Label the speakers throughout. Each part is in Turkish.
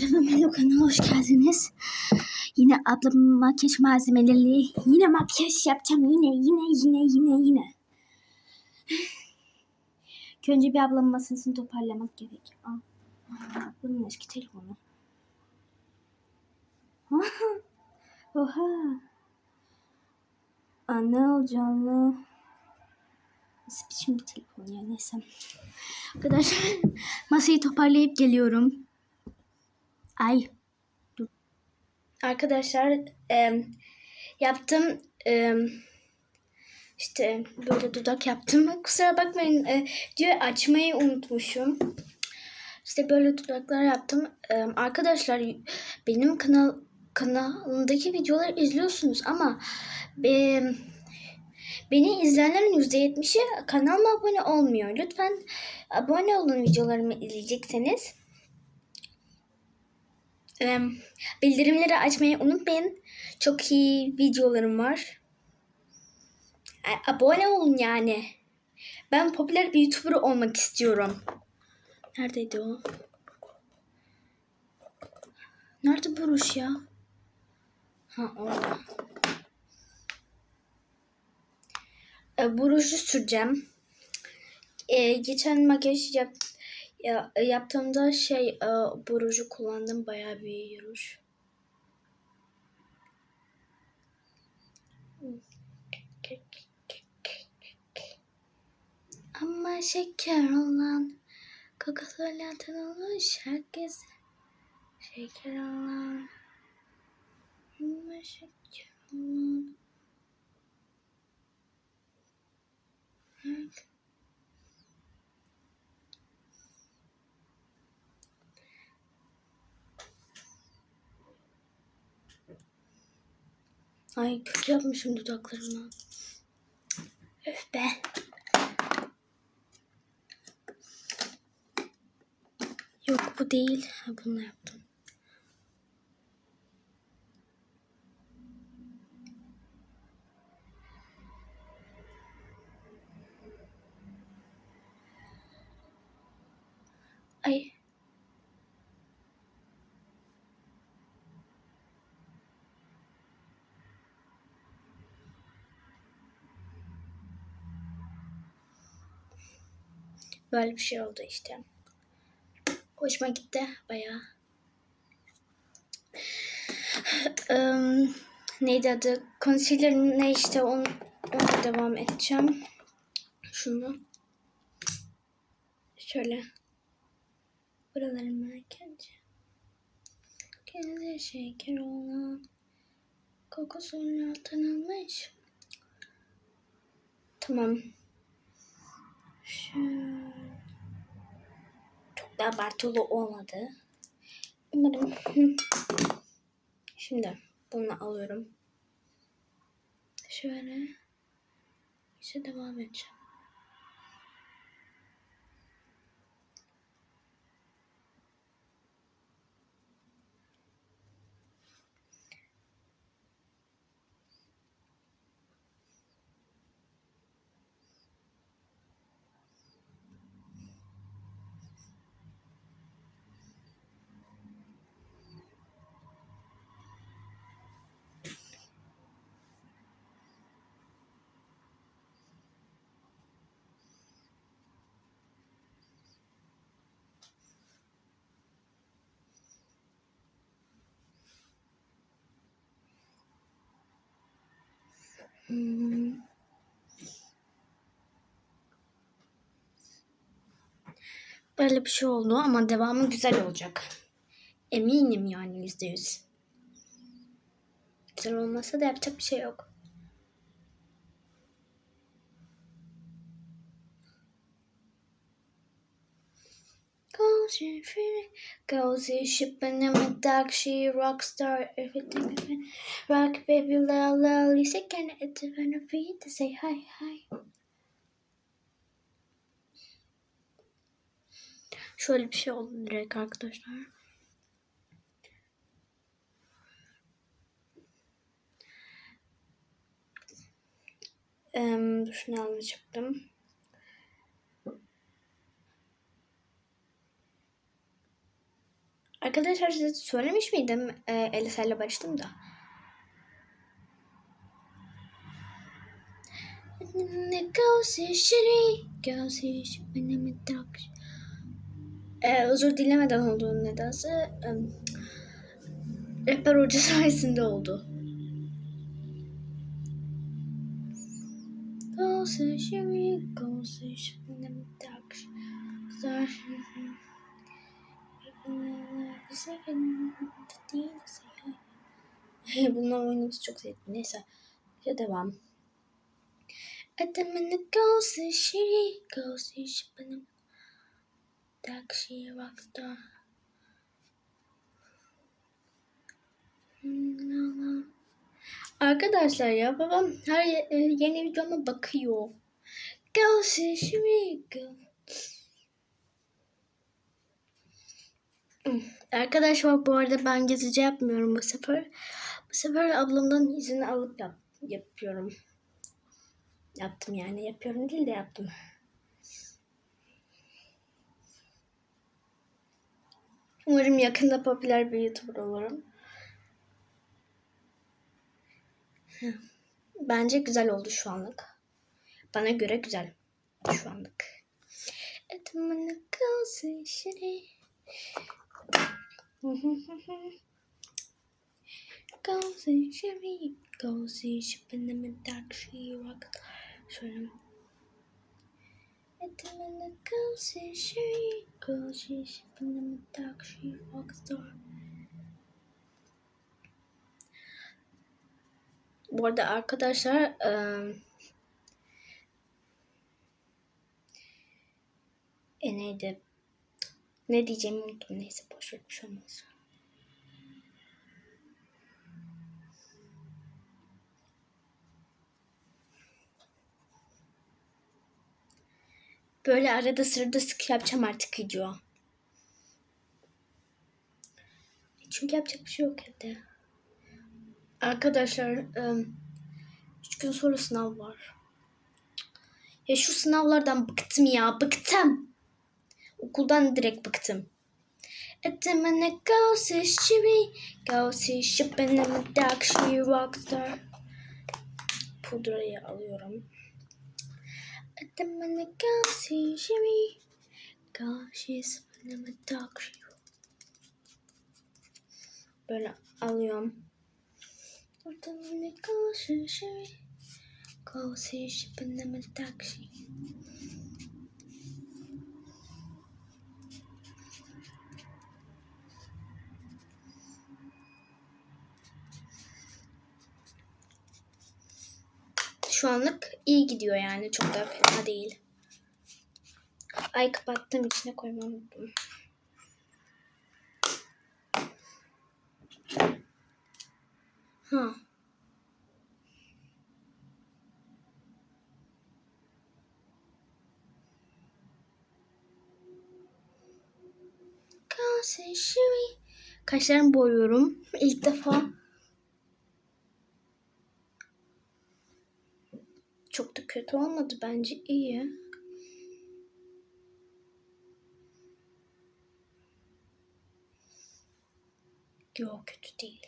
Speaker 1: Merhaba kanala hoş geldiniz. Yine ablamın makyaj malzemeleri. Yine makyaj yapacağım. Yine yine yine yine yine. Önce bir ablamın masasını toparlamak gerek. Aa, bunun eski telefonu. Oha. Ana canlı. Nasıl biçim bir telefon ya neyse. Arkadaşlar masayı toparlayıp geliyorum. Ay. Dur. Arkadaşlar e, yaptım e, işte böyle dudak yaptım. Kusura bakmayın e, diyor açmayı unutmuşum. İşte böyle dudaklar yaptım. E, arkadaşlar benim kanal kanalımdaki videoları izliyorsunuz ama e, beni izleyenlerin %70'i kanalıma abone olmuyor. Lütfen abone olun videolarımı izleyecekseniz. Ee, bildirimleri açmayı unutmayın. Çok iyi videolarım var. A- Abone olun yani. Ben popüler bir YouTuber olmak istiyorum. Neredeydi o? Nerede Buruş ya? Ha orada. Ee, Buruş'u süreceğim. Ee, geçen makyaj yap ya, yaptığımda şey e, kullandım bayağı bir ruj. Ama şeker olan Coca-Cola tanınmış herkes şeker olan Ama şeker olan herkes Ay kötü yapmışım dudaklarımı. Öf be. Yok bu değil. Ha, bunu yaptım. Ay. Böyle bir şey oldu işte. Hoşuma gitti bayağı. Eee, neydi adı? Concealer ne işte onu, ona devam edeceğim. Şunu. Şöyle. Buralarımı kendi. Kendi şeker olan. Kokusunun tanınmış. Tamam. Şöyle. Çok da abartılı olmadı. Umarım. Şimdi bunu alıyorum. Şöyle. İşte devam edeceğim. Böyle bir şey oldu ama devamı güzel olacak. Eminim yani yüzde yüz. Güzel olmasa da yapacak bir şey yok. Cozy free, cozy shipping in my dark she rock star everything. Rock baby la la Lisa can it's a benefit to say hi hi. Şöyle bir şey oldu direkt arkadaşlar. Eee şunu alacaktım. Arkadaşlar size söylemiş miydim? E, Elisa'yla barıştım da. Ee, özür dilemeden olduğu nedense e, rehber hoca sayesinde oldu. Bunlar oynaması çok zevkli. Neyse. Ya devam. Adamın ghost şiri ghost benim taksi rockstar. Arkadaşlar ya babam her e, yeni videoma bakıyor. Ghost şiri go. Arkadaşlar bu arada ben gezici yapmıyorum bu sefer. Bu sefer ablamdan izin alıp yap, yapıyorum. Yaptım yani. Yapıyorum değil de yaptım. Umarım yakında popüler bir YouTuber olurum. Bence güzel oldu şu anlık. Bana göre güzel şu anlık. Şiri. Kalsın şiri. Kalsın şiri. Taksi rock. Şöyle. Etmene kalsın şiri. Kalsın şiri. Taksi rockstar. Bu arada arkadaşlar eee e neydi? Ne diyeceğimi unuttum. Neyse boş ver bir şey olmaz. Böyle arada sırada sık yapacağım artık video. Çünkü yapacak bir şey yok evde. Arkadaşlar, ım, üç gün sonra sınav var. Ya şu sınavlardan bıktım ya, bıktım. Okuldan direkt bıktım. Etmene ghost şivi, a dark she rockstar. Pudrayı alıyorum. Etmene ghost şivi, a dark she Böyle alıyorum. Etmene ghost şivi, ghost shipping a Şu anlık iyi gidiyor yani. Çok da fena değil. Ay kapattım içine koymam unuttum. Ha. Kaşlarımı boyuyorum. İlk defa Çok da kötü olmadı bence iyi. Yok kötü değil.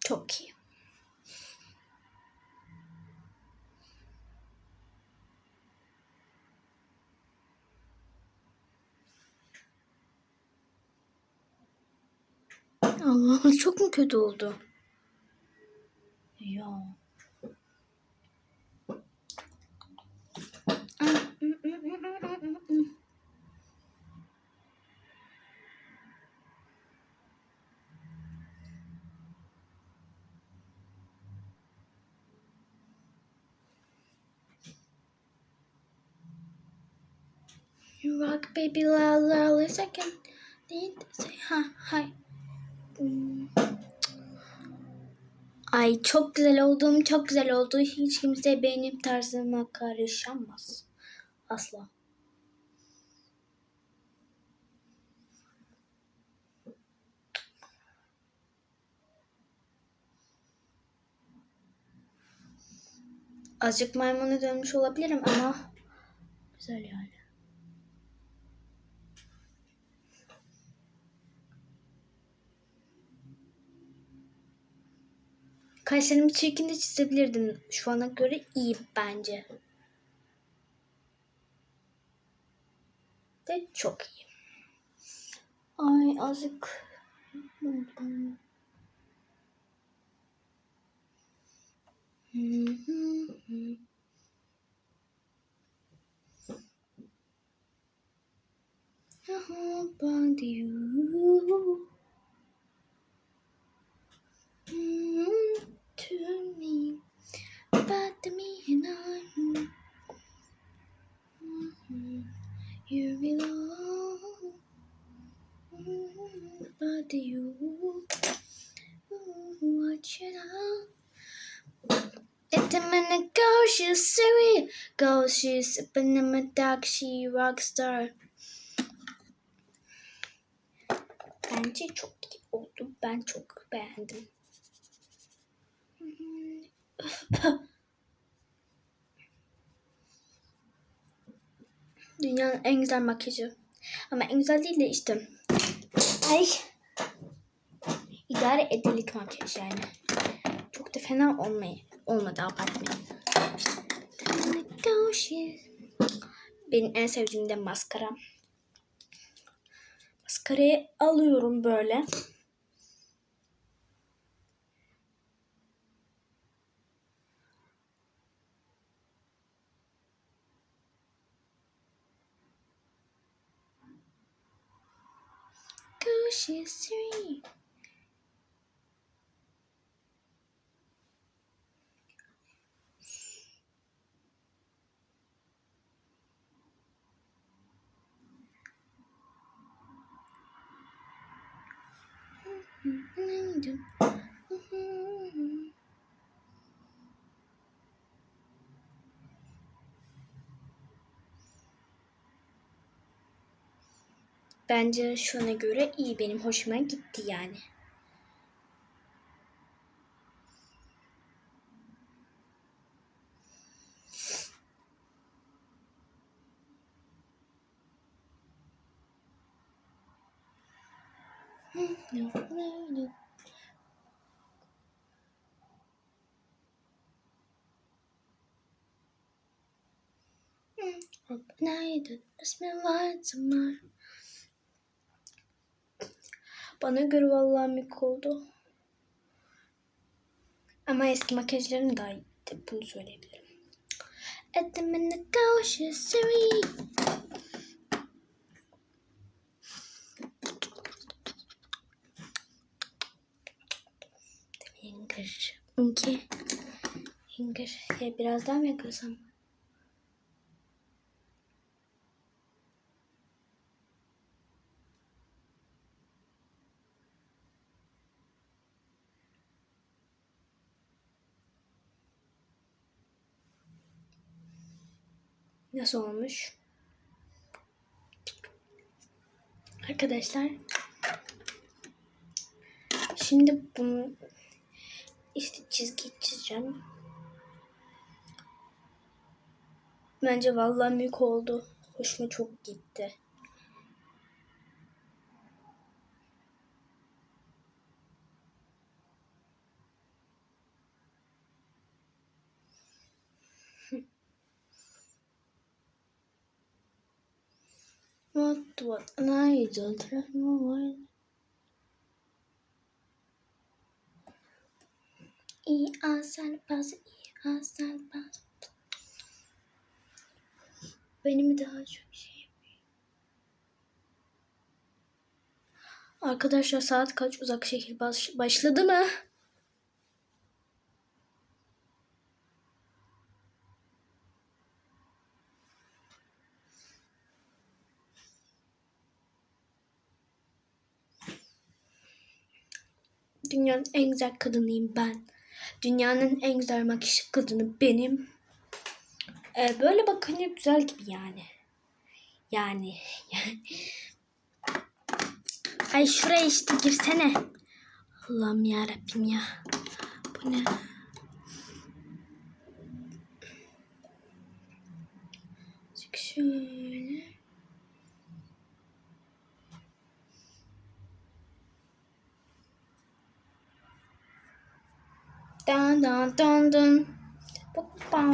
Speaker 1: Çok iyi. Allah çok mu kötü oldu? Ya. You rock baby la la la second. Need say hi hi. Hmm. Ay çok güzel oldum, çok güzel oldu. Hiç kimse benim tarzıma karışamaz. Asla. Azıcık maymuna dönmüş olabilirim ama güzel yani. Kaşlarımı çirkin de çizebilirdim. Şu ana göre iyi bence. De çok iyi. Ay azıcık. About you I? It's a minute go, she's serious. Go, she's in my dark, she rock star. Bence çok iyi oldu. Ben çok beğendim. Dünyanın en güzel. Ama en değil de işte. Ay. İdare edilik makyaj yani. Çok da fena olmayı, olmadı abartmayın. Benim en sevdiğim de maskara. Maskarayı alıyorum böyle. She's three. Bence şuna göre iyi benim hoşuma gitti yani. Günaydın. Zaman. Bana göre vallahi mük oldu. Ama eski makyajlarım daha iyiydi. Bunu söyleyebilirim. At the minute go, she's İnki. İngir. Ya biraz daha mı yaklasam? Nasıl olmuş? Arkadaşlar şimdi bunu işte çizgi çizeceğim. Bence vallahi büyük oldu. Hoşuma çok gitti. What what an idol trust my İyi asal bas, iyi asal bas. Benim daha çok şey. Arkadaşlar saat kaç uzak şehir baş, başladı mı? Dünyanın en güzel kadınıyım ben. Dünyanın en güzel makyaj kadını benim. Ee, böyle bakınca güzel gibi yani. Yani. Ay şuraya işte girsene. Allah'ım ya Rabbim ya. Bu ne? Çıkışım. Dan dan dan dan. Bam, bam.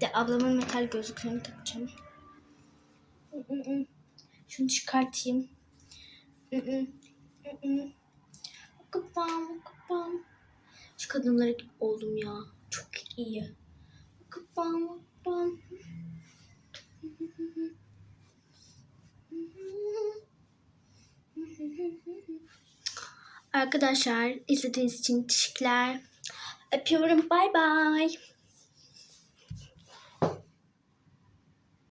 Speaker 1: De ablamın metal gözlüklerini takacağım. Şunu çıkartayım. Kapam, kapam. Şu kadınlara oldum ya. Çok iyi. Kapam, kapam. Arkadaşlar izlediğiniz için teşekkürler. Öpüyorum. Bay bay.